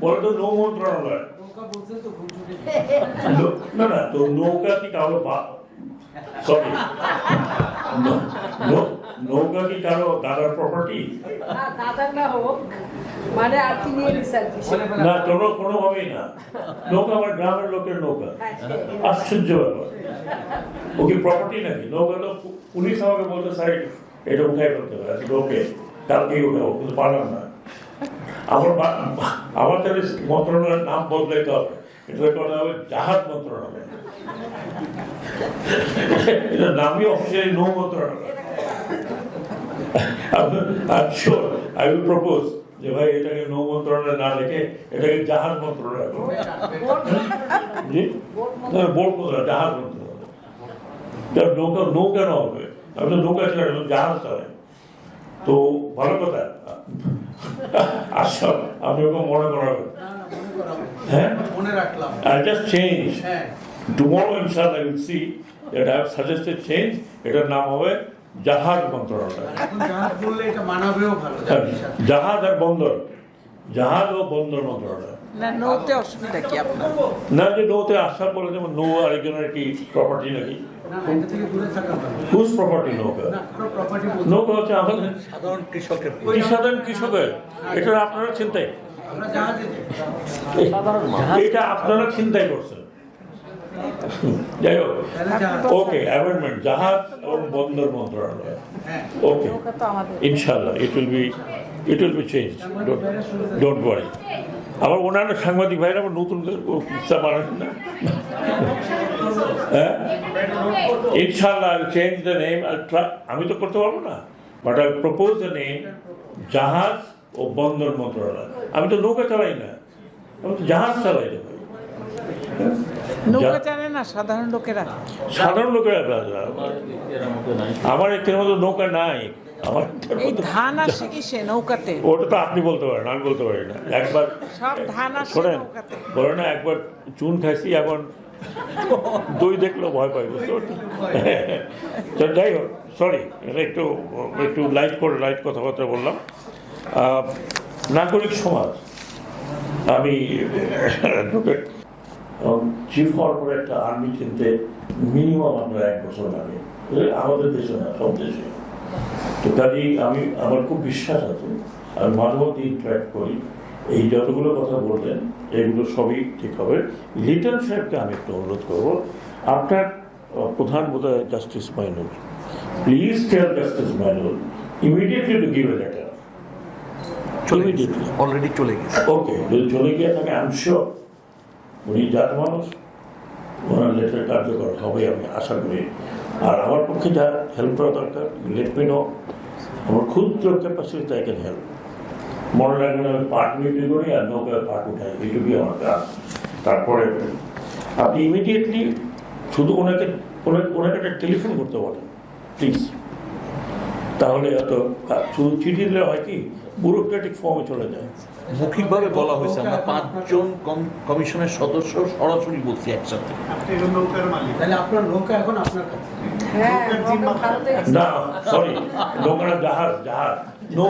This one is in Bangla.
বলে তো নৌ মন্ত্রণালয় না না তো নৌকা কি কারও সরি নৌকা কি কারও দাদার প্রপার্টি না দাদা না হোক মানে না কোনো কোনোভাবেই না। নৌকা আমার গ্রামের লোকের নৌকা। হ্যাঁ, আশ্চর্য ব্যাপার। ও কি প্রপার্টি নাকি? নৌকা তো পুলিশ আমাকে বলতে স্যার এটা উঠাই করতে হবে। আজকে ওকে কালকেই উঠাবো কিন্তু পারলাম না। আমার তাহলে মন্ত্রণালয়ের নাম বদলাইতে হবে। এটা করতে হবে জাহাজ মন্ত্রণালয়। এটা নামই অফিসিয়ালি নৌ মন্ত্রণালয়। আই উইল প্রপোজ যে ভাই, এটাকে নৌ মন্ত্রণালয় না রেখে এটাকে জাহাজ মন্ত্রণালয় করো। বোট মন্ত্রণালয়, জাহাজ মন্ত্রণালয়। নৌকা নৌ কেন হবে। আমি তো নৌকা ছিলাম জাহাজ চালাই তো ভালো কথা। আচ্ছা আমি ওকে মনে করাবো। হ্যাঁ? মনে রাখলাম। Change. হ্যাঁ। Suggested এটার নাম হবে জাহাজ মন্ত্রণালয়। জাহাজ আর বন্দর। জাহাজ ও বন্দর মন্ত্রণালয় না নৌতে অসুবিধা কি আপনার? না যে নৌতে আসার পরে যেমন নৌ আরেকজনের কি প্রপার্টি নাকি? হুজ প্রপার্টি হচ্ছে আমাদের সাধারণ কৃষকের। সাধারণ কৃষকের। এটা আপনারা চিন্তাই আমরা জাহাজে যাই। এটা আপনারা চিন্তাই করছেন। যাই হোক। ওকে অ্যামেন্ডমেন্ট জাহাজ এবং বন্দর মন্ত্রণালয়। হ্যাঁ। ওকে ইনশাল্লাহ it will be it will be change don't worry আবার অন্যান্য সাংবাদিক ভাইরা আবার নতুন করে কিস্সা বানান না? হ্যাঁ? ইনশাল্লাহ চেঞ্জ দ্য নেম আমি তো করতে পারব না but I propose the name জাহাজ ও বন্দর মন্ত্রণালয়। আমি তো নৌকা চালাই না আমি তো জাহাজ চালাই না ভাই। নৌকা যা- না সাধারণ লোকেরা? সাধারণ লোকেরা আমার একটির মতো নৌকা নাই। আমার ধান আসে কি নৌকাতে? ওটা তো আপনি বলতে পারেন আমি বলতে পারি না। একবার সব ধান আসে শোনেন বলে না একবার চুন খাইছি এখন দই দেখলেও ভয় পাই বুঝতে পারছেন? তো যাই হোক সরি একটু একটু লাইট করে লাইট কথাবার্তা বললাম। নাগরিক সমাজ আমি অ্যাডভোকেট চিফ হওয়ার পরে একটা আর্মি চিনতে মিনিমাম আমরা এক বছর লাগে। আমাদের দেশে না সব দেশে। তো কাজেই আমি আমার খুব বিশ্বাস আছে আমি মাঝে মধ্যে ইন্টারাক্ট করি। এই যতগুলো কথা বললেন এগুলো সবই ঠিক হবে। লিটন সাহেবকে আমি একটু অনুরোধ করব। আপনার প্রধান বোধ হয় justice Mainul. Please tell justice Mainul immediately to give a letter already চলে গেছে। ওকে যদি চলে গিয়ে থাকে আই এম শিওর উনি জাত মানুষ। ওনার লেটার কার্যকর হবে আমি আশা করি। আর আমার পক্ষে যা হেল্প করা দরকার লেট মি নো আমার ক্ষুদ্র ক্যাপাসিটি আই ক্যান হেল্প মনে রাখবেন আমি পাট বিক্রি করি আর নৌকায় পাট উঠাই এইটুকুই আমার কাজ। তারপরে, আপনি ইমিডিয়েটলি শুধু ওনাকে ওনাকে একটা টেলিফোন করতে পারেন প্লিজ তাহলে এত শুধু চিঠি দিলে হয় কি? ব্যুরোক্রেটিক ফর্মে চলে যায়। মৌখিকভাবে বলা হয়েছে আমরা পাঁচজন কম- কমিশনের সদস্য সরাসরি বলছি একসাথে। তাহলে আপনার নৌকা এখন আপনার কাছে। হ্যাঁ না সরি নৌকাটা জাহাজ জাহাজ। নৌ